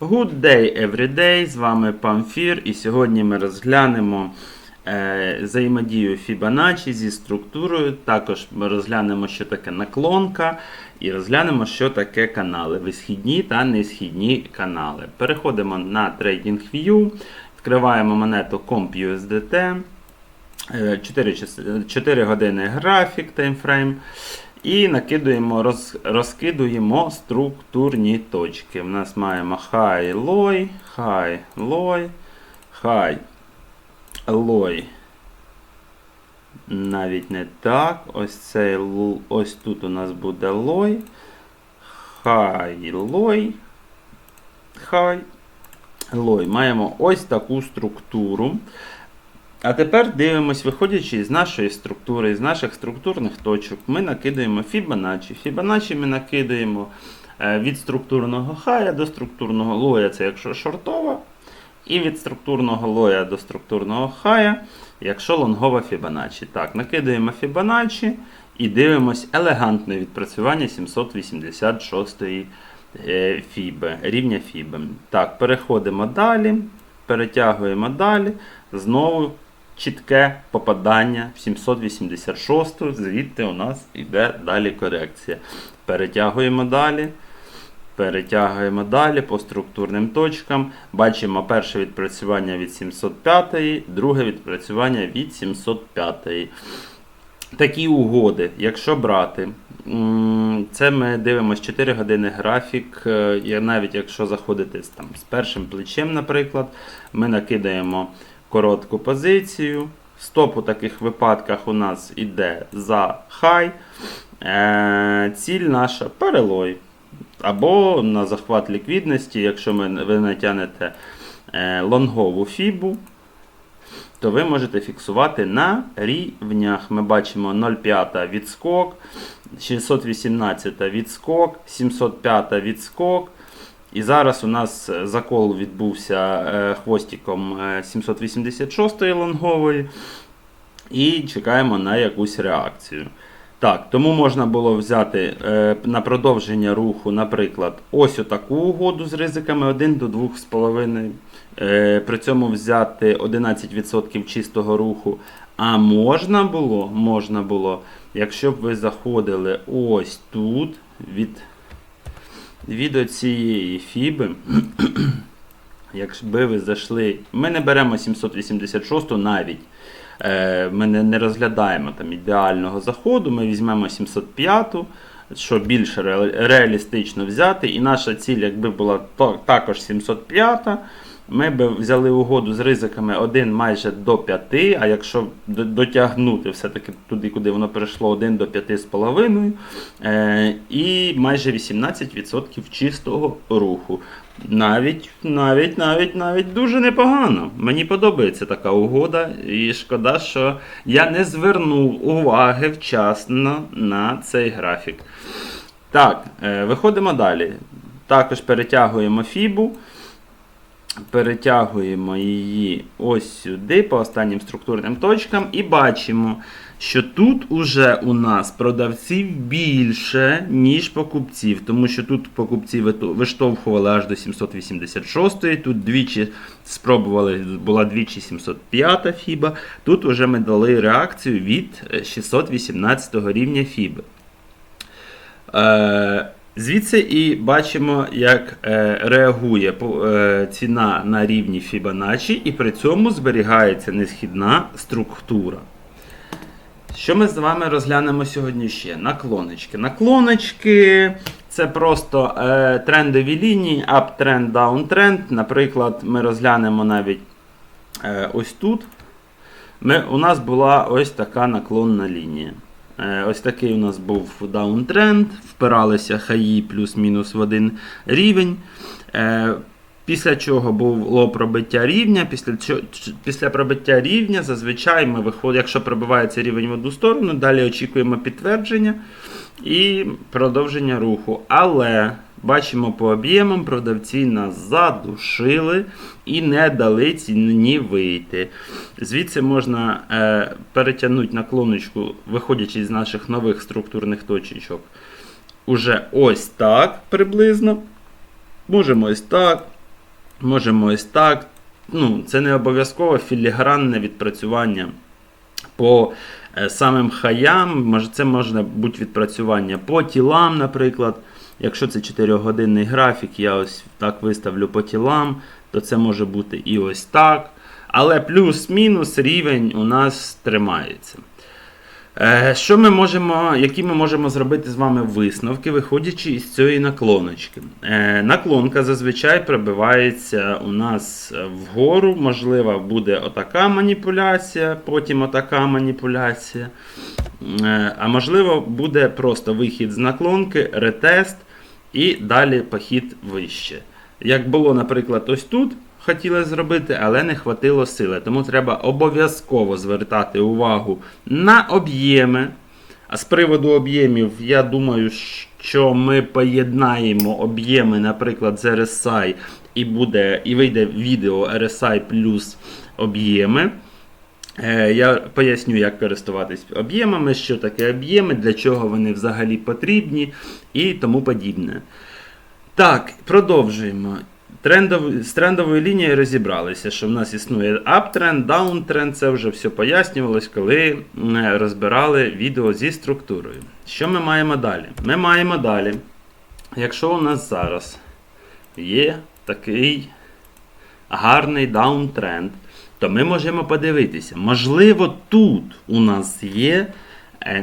Good day, everyday! З вами Памфір, і сьогодні ми розглянемо е, взаємодію Fibonacci зі структурою. Також ми розглянемо, що таке наклонка, і розглянемо, що таке канали, висхідні та несхідні канали. Переходимо на TradingView, відкриваємо монету CompUSDT. 4, 4 години графік таймфрейм. І накидуємо, роз, розкидуємо структурні точки. У нас маємо high, low, high, low, high, low. Навіть не так. Ось цей ось тут у нас буде low, high, low, high, low. Маємо ось таку структуру. А тепер дивимось, виходячи з нашої структури, з наших структурних точок, ми накидаємо Fibonacci. Fibonacci ми накидаємо е, від структурного хая до структурного лоя, це якщо шортова, і від структурного лоя до структурного хая, якщо лонгова Fibonacci. Так, накидаємо Fibonacci і дивимось елегантне відпрацювання 786 е, фіби, рівня фіби. Так, переходимо далі, перетягуємо далі. Знову чітке попадання в 786, звідти у нас йде далі корекція. Перетягуємо далі. Перетягуємо далі по структурним точкам. Бачимо перше відпрацювання від 705, друге відпрацювання від 705. Такі угоди, якщо брати, це ми дивимося 4 години графік. е, Навіть якщо заходити там, з першим плечем, наприклад, ми накидаємо коротку позицію. Стоп у таких випадках у нас іде за хай. Е, ціль наша перелой. Або на захват ліквідності, якщо ви натягнете е, лонгову фібу, то ви можете фіксувати на рівнях. Ми бачимо 0,5 відскок, 618 відскок, 705 відскок. І зараз у нас е, закол відбувся е, хвостиком е, 786 лонгової. І чекаємо на якусь реакцію. Так, тому можна було взяти е, на продовження руху, наприклад, ось отаку угоду з ризиками 1 до 2,5. Е, при цьому взяти 11% чистого руху. А можна було, можна було, якщо б ви заходили ось тут від, від цієї фіби. Якби ви зайшли. Ми не беремо 786 навіть. Е, Ми не, розглядаємо там ідеального заходу, ми візьмемо 705, що більш ре- реалістично взяти. І наша ціль, якби була також 705, ми б взяли угоду з ризиками 1 майже до 5, а якщо дотягнути все-таки туди, куди воно перейшло 1 до 5,5, е, і майже 18% чистого руху. Навіть, навіть, навіть, навіть дуже непогано. Мені подобається така угода, і шкода, що я не звернув уваги вчасно на цей графік. Так, е, виходимо далі. Також перетягуємо фібу. Перетягуємо її ось сюди, по останнім структурним точкам, і бачимо, що тут уже у нас продавців більше, ніж покупців, тому що тут покупці виштовхували аж до 786, тут двічі спробували, була двічі 705 фіба. Тут уже ми дали реакцію від е, 618 рівня фіби. Е, Звідси і бачимо, як е, реагує е, ціна на рівні Fibonacci, і при цьому зберігається несхідна структура. Що ми з вами розглянемо сьогодні ще? Наклоночки. Наклоночки це просто е, трендові лінії, up-тренд, down-тренд. Наприклад, ми розглянемо навіть е, ось тут. Ми, у нас була ось така наклонна лінія. Е, Ось такий у нас був даунтренд, впиралися хаї плюс-мінус в один рівень. Е, Після чого був ло пробиття рівня. Після, після пробиття рівня зазвичай ми виходимо, якщо пробивається рівень в одну сторону, далі очікуємо підтвердження і продовження руху. Але бачимо по об'ємам, продавці нас задушили і не дали ціні вийти. Звідси можна е, перетягнути наклоночку, виходячи з наших нових структурних точечок. Уже ось так приблизно. Можемо ось так. Можемо ось так. Ну, Це не обов'язково філігранне відпрацювання по е, самим хаям. Це може бути відпрацювання по тілам, наприклад. Якщо це 4-годинний графік, я ось так виставлю по тілам, то це може бути і ось так. Але плюс-мінус рівень у нас тримається. Е, Що ми можемо, які ми можемо зробити з вами висновки, виходячи із цієї наклоночки? Е, Наклонка зазвичай пробивається у нас вгору, можливо, буде отака маніпуляція, потім отака маніпуляція. Е, А можливо, буде просто вихід з наклонки, ретест і далі похід вище. Як було, наприклад, ось тут. Хотіли зробити, але не хватило сили. Тому треба обов'язково звертати увагу на об'єми. А з приводу об'ємів, я думаю, що ми поєднаємо об'єми, наприклад, з RSI, і буде, і вийде відео RSI плюс об'єми. Е, Я поясню, як користуватись об'ємами, що таке об'єми, для чого вони взагалі потрібні і тому подібне. Так, продовжуємо. Трендов, з трендовою лінією розібралися, що в нас існує аптренд, даунтренд, це вже все пояснювалось, коли розбирали відео зі структурою. Що ми маємо далі? Ми маємо далі, якщо у нас зараз є такий гарний даунтренд, то ми можемо подивитися, можливо, тут у нас є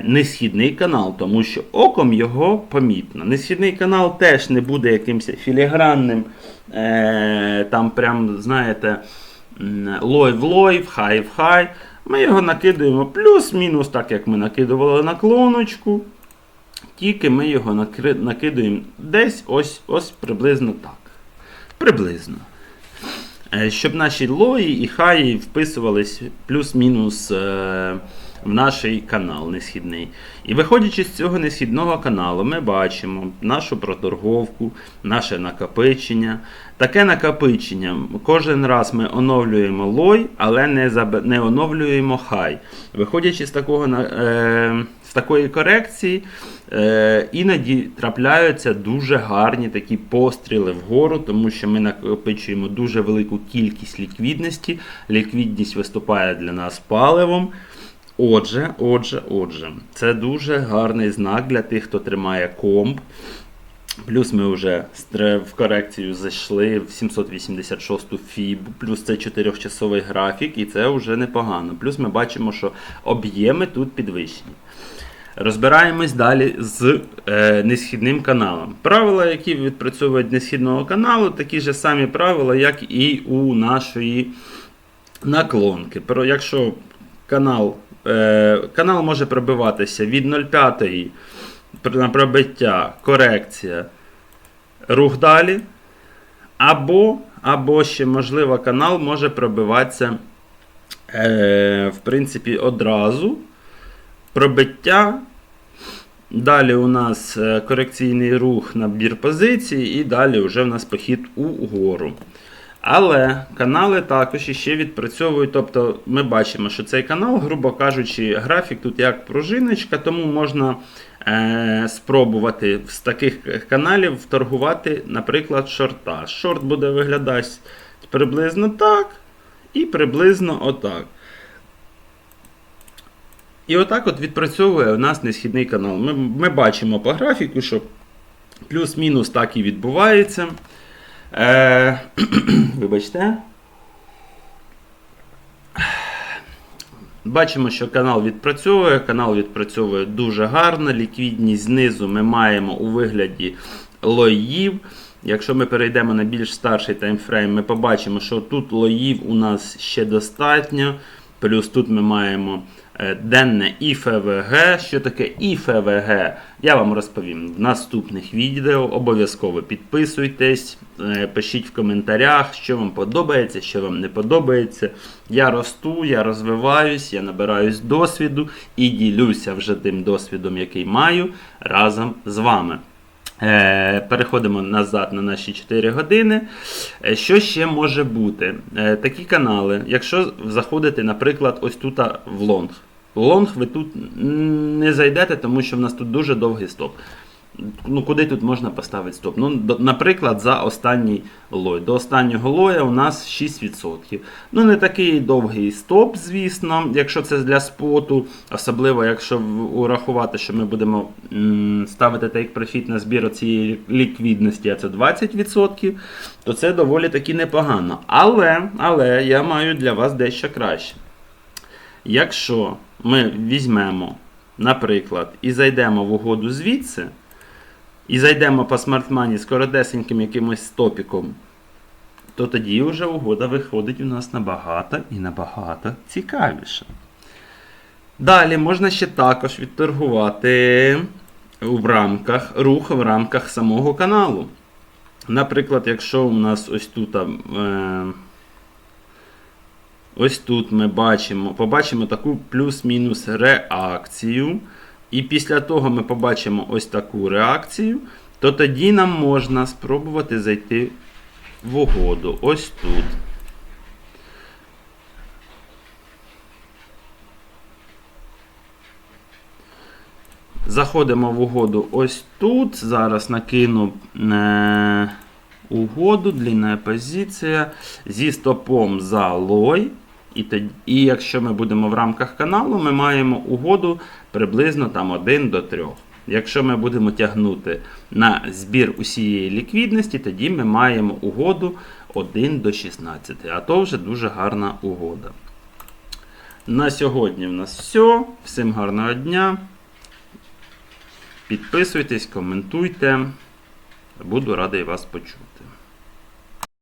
несхідний канал, тому що оком його помітно. Несхідний канал теж не буде якимось філігранним, е, там прям, знаєте, лой в лой, в хай в хай. Ми його накидуємо плюс-мінус, так як ми накидували наклоночку. Тільки ми його накидуємо десь ось ось приблизно так. Приблизно. Щоб наші лої і хаї вписувались плюс-мінус е, в наш канал несхідний. І виходячи з цього несхідного каналу, ми бачимо нашу проторговку, наше накопичення. Таке накопичення. Кожен раз ми оновлюємо лой, але не заб... не оновлюємо хай. Виходячи з такого е... такої корекції, е... іноді трапляються дуже гарні такі постріли вгору, тому що ми накопичуємо дуже велику кількість ліквідності. Ліквідність виступає для нас паливом. Отже, отже, отже, це дуже гарний знак для тих, хто тримає комп. Плюс ми вже в корекцію зайшли в 786 фіб, плюс це 4-часовий графік, і це вже непогано. Плюс ми бачимо, що об'єми тут підвищені. Розбираємось далі з е, несхідним каналом. Правила, які відпрацьовують несхідного каналу, такі ж самі правила, як і у нашої наклонки. Якщо канал канал може пробиватися від 0,5 на пробиття, корекція, рух далі. Або, або ще, можливо, канал може пробиватися, е, в принципі, одразу. Пробиття. Далі у нас е, корекційний рух набір позицій, і далі вже в нас похід угору. Але канали також іще відпрацьовують. Тобто ми бачимо, що цей канал, грубо кажучи, графік тут як пружиночка, тому можна е, спробувати з таких каналів торгувати, наприклад, шорта. Шорт буде виглядати приблизно так і приблизно отак. І отак от відпрацьовує у нас несхідний канал. Ми, Ми бачимо по графіку, що плюс-мінус так і відбувається. Е, Вибачте. Бачимо, що канал відпрацьовує. Канал відпрацьовує дуже гарно. Ліквідність знизу ми маємо у вигляді лоїв. Якщо ми перейдемо на більш старший таймфрейм, ми побачимо, що тут лоїв у нас ще достатньо. Плюс тут ми маємо денне ІФВГ. Що таке ІФВГ? Я вам розповім в наступних відео. Обов'язково підписуйтесь, е, пишіть в коментарях, що вам подобається, що вам не подобається. Я росту, я розвиваюсь, я набираюсь досвіду і ділюся вже тим досвідом, який маю разом з вами. Е, переходимо назад на наші 4 години. Е, що ще може бути? Е, такі канали, якщо заходите, наприклад, ось тут в лонг. Лонг ви тут не зайдете, тому що в нас тут дуже довгий стоп. Ну, куди тут можна поставити стоп? Ну, до- наприклад, за останній лой. До останнього лоя у нас 6%. Ну, не такий довгий стоп, звісно, якщо це для споту, особливо якщо урахувати, що ми будемо м, ставити take profit на збір цієї ліквідності, а це 20%, то це доволі таки непогано. Але, але я маю для вас дещо краще. Якщо ми візьмемо, наприклад, і зайдемо в угоду звідси, і зайдемо по смартмані з коротесеньким якимось стопіком, то тоді вже угода виходить у нас набагато і набагато цікавіше. Далі можна ще також відторгувати в рамках рух в рамках самого каналу. Наприклад, якщо у нас ось тут. Е, Ось тут ми бачимо, побачимо таку плюс-мінус реакцію. І після того ми побачимо ось таку реакцію, то тоді нам можна спробувати зайти в угоду. Ось тут. Заходимо в угоду ось тут. Зараз накину е, угоду, длінна позиція зі стопом за лой. І, тоді, і якщо ми будемо в рамках каналу, ми маємо угоду приблизно там 1 до 3. Якщо ми будемо тягнути на збір усієї ліквідності, тоді ми маємо угоду 1 до 16. А то вже дуже гарна угода. На сьогодні в нас все. Всім гарного дня. Підписуйтесь, коментуйте. Буду радий вас почути.